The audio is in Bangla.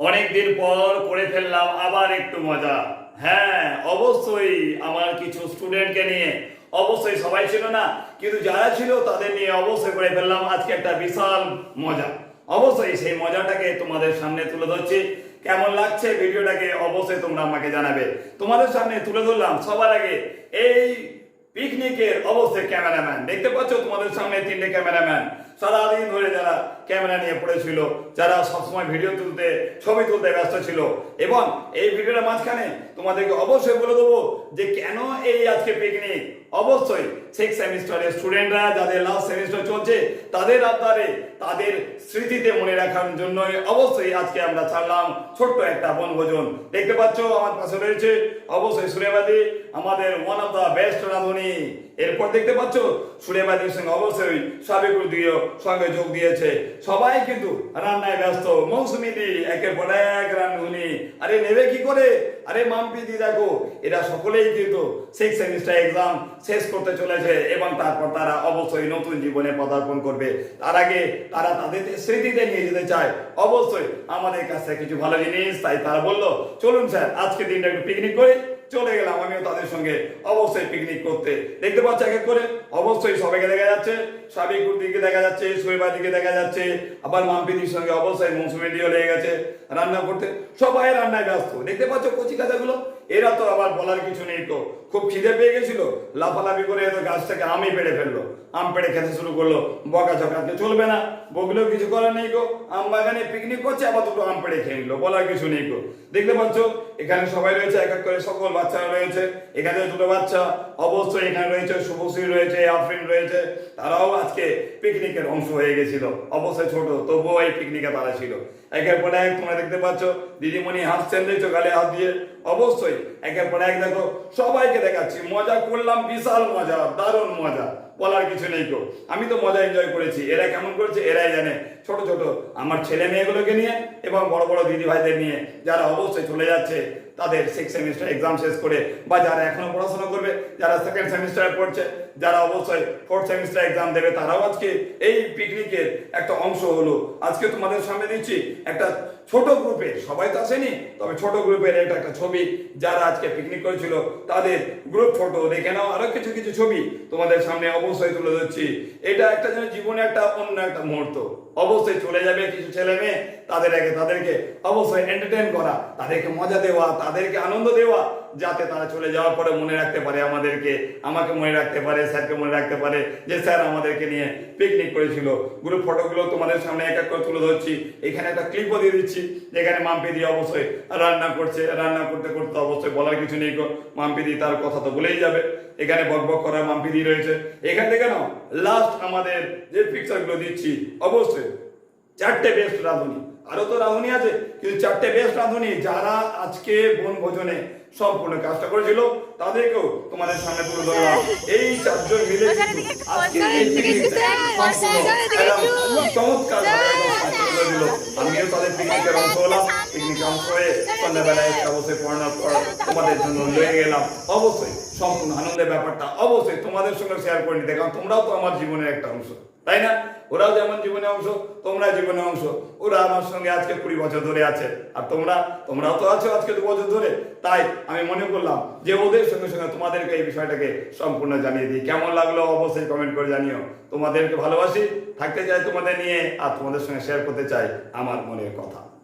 অনেকদিন পর করে ফেললাম, আবার একটু মজা। হ্যাঁ অবশ্যই আমার কিছু স্টুডেন্টকে নিয়ে, অবশ্যই সবাই ছিল না, কিন্তু যারা ছিল তাদের নিয়ে অবশ্যই করে ফেললাম। আজকে একটা বিশাল মজা। অবশ্যই সেই মজাটাকে তোমাদের সামনে তুলে ধরছি। কেমন লাগছে ভিডিওটাকে অবশ্যই তোমরা আমাকে জানাবে। তোমাদের সামনে তুলে ধরলাম সবার আগে এই পিকনিকের অবশ্যই ক্যামেরাম্যান দেখতে পাচ্ছ তোমাদের সামনে তিনটে ক্যামেরাম্যান সারাদিন ধরে যারা ক্যামেরা নিয়ে পড়েছিল, যারা সবসময় ভিডিও তুলতে, ছবি তুলতে ব্যস্ত ছিল। এবং এই ভিডিওর মাঝখানে তোমাদেরকে অবশ্যই বলে দেবো যে কেন এই আজকে পিকনিক অবশ্যই সিক্স সেমিস্টারের স্টুডেন্টরা যাদের লাস্ট সেমিস্টার চলছে, তাদের আবদারে, তাদের স্মৃতিতে মনে রাখার জন্য অবশ্যই আজকে আমরা ছাড়লাম ছোট্ট একটা বনভোজন। দেখতে পাচ্ছ, আমার পাশে রয়েছে অবশ্যই সুরেবাদী, আমাদের ওয়ান অফ দ্য বেস্ট রাঁধুনি। এরপর দেখতে পাচ্ছ, সুরেবাদীর সঙ্গে অবশ্যই সাবেকুর দিও সঙ্গে যোগ দিয়েছে। সবাই কিন্তু রান্নায় ব্যস্ত, মৌসুমি দি, একের পর এক রান্ধুনি আরে নেবে কি করে? আরে মাম্পি দি দেখো, এরা সকলেই কিন্তু সিক্স সেমিস্টার এক্সাম শেষ করতে চলেছে। এবং তারপর তারা অবশ্যই নতুন জীবনে পদার্পণ করবে। তার আগে তারা তাদের স্মৃতিতে নিয়ে যেতে চায়। অবশ্যই আমাদের কাছে কিছু ভালো জিনিস, তাই তারা বলল, চলুন স্যার আজকে দিনটা একটু পিকনিক করি। চলে গেলাম, আমিও তাদের সঙ্গে অবশ্যই পিকনিক করতে। দেখতে পাচ্ছ এক করে? অবশ্যই সবাইকে দেখা যাচ্ছে। সাবিকুর দিকে দেখা যাচ্ছে শৈবা দিকে দেখা যাচ্ছে, আবার মাম্পিদির সঙ্গে অবশ্যই মৌসুমি দিও লেগে গেছে রান্না করতে। সবাই রান্নায় ব্যস্ত। দেখতে পাচ্ছ কচি কাঁচাগুলো? এরা তো আবার বলার কিছু নেই তো। খুব খিদে পেয়ে গেছিল। লাফালাফি করে এত গাছটাকে আমি পেড়ে ফেলল। আম পেড়ে খেতে শুরু করল। বকা চকাতে চলবে না। বগলেও কিছু করার নেই গো। আম বাগানে পিকনিক করছে, আবার দুটো আম পেড়ে খেয়ে নিলো। বলার কিছু নেই গো। দেখতে পাচ্ছ, এখানে সবাই রয়েছে, এক এক করে সকল বাচ্চারা রয়েছে এখানে দুটো বাচ্চা অবশ্যই এখানে রয়েছে শুভশ্রী রয়েছে আফরিন রয়েছে তারাও আজকে পিকনিকের অংশ হয়ে গেছিল। অবশ্যই ছোট, তবুও এই পিকনিকে তারা ছিল। একের পর এক তোমরা দেখতে পাচ্ছ, দিদিমণি হাসছেন দেখছ গালে হাত দিয়ে অবশ্যই একের পর এক দেখো, সবাইকে দেখাচ্ছি। মজা করলাম, বিশাল মজা, দারুণ মজা। বলার কিছু নেই গো। আমি তো মজা এনজয় করেছি। এরা কেমন করেছে, এরাই জানে। ছোট ছোট, আমার ছেলে মেয়েগুলোকে নিয়ে এবং বড় বড় দিদি ভাইদের নিয়ে যারা অবশ্যই চলে যাচ্ছে, তাদের সিক্স সেমিস্টার এক্সাম শেষ করে বা যারা এখনও পড়াশোনা করবে, যারা সেকেন্ড সেমিস্টারে পড়ছে, যারা অবশ্যই ফোর্থ সেমিস্টার এক্সাম দেবে, তারাও আজকে এই পিকনিকের একটা অংশ হলো। আজকে তোমাদের সামনে দিচ্ছি একটা ছোট গ্রুপের সবাই তো আসেনি, তবে ছোট গ্রুপের এটা একটা ছবি, যারা আজকে পিকনিক করেছিল, তাদের গ্রুপ ফটো দেখে নাও, আরও কিছু কিছু ছবি তোমাদের সামনে অবশ্যই তুলে ধরছি। এটা একটা যেন জীবনে একটা অন্য একটা মুহূর্ত, অবশ্যই চলে যাবে কিছু ছেলে মেয়ে তাদের আগে তাদেরকে অবশ্যই এন্টারটেন করা, তাদেরকে মজা দেওয়া, তাদেরকে আনন্দ দেওয়া, যাতে তারা চলে যাওয়ার পরে মনে রাখতে পারে আমাদেরকে, আমাকে মনে রাখতে পারে, স্যারকে মনে রাখতে পারে যে স্যার আমাদেরকে নিয়ে পিকনিক করেছিল। গ্রুপ ফটোগুলো তোমাদের সামনে এক এক করে তুলে ধরছি। এখানে একটা ক্লিপও দিয়ে দিচ্ছি, যেখানে মাম্পি দিয়ে অবশ্যই রান্না করছে, রান্না করতে করতে অবশ্যই বলার কিছু নেই গো। মাম্পি দি তার কথা তো বলেই যাবে। এখানে বক বক করা মাম্পি দি রয়েছে। এখান থেকে নাও লাস্ট আমাদের যে পিকচারগুলো দিচ্ছি, অবশ্যই চারটে বেস্ট রাঁধুনি। আরও তো রাঁধুনি আছে কিন্তু চারটে বেস্ট রাঁধুনি যারা আজকে বনভোজনে সম্পূর্ণ কাজটা করেছিল তাদেরকেও তোমাদের সামনে তুলে ধরলাম। এই চারজন মিলে আজকে চমৎকার দিল। আমিও তাদের পিকনিকের অংশ হলাম। পিকনিক অংশ হয়ে সন্ধ্যাবেলায় একটা অবশ্যই পড়ানোর পর তোমাদের জন্য লয়ে গেলাম। অবশ্যই সম্পূর্ণ আনন্দের ব্যাপারটা। অবশ্যই তোমাদের সঙ্গে শেয়ার করে নিতে কারণ তোমরাও তো আমার জীবনের একটা অংশ। তাই না? ওরাও যেমন জীবনে অংশ তোমরা জীবনে অংশ। ওরা আমার সঙ্গে আজকে কুড়ি বছর ধরে আছে। আর তোমরা, তোমরাও তো আছো আজকে দু বছর ধরে। তাই আমি মনে করলাম যে ওদের সঙ্গে সঙ্গে তোমাদেরকে এই বিষয়টাকে সম্পূর্ণ জানিয়ে দিই। কেমন লাগল অবশ্যই কমেন্ট করে জানিও। তোমাদেরকে ভালোবাসি, থাকতে চাই তোমাদের নিয়ে, আর তোমাদের সঙ্গে শেয়ার করতে চাই আমার মনের কথা।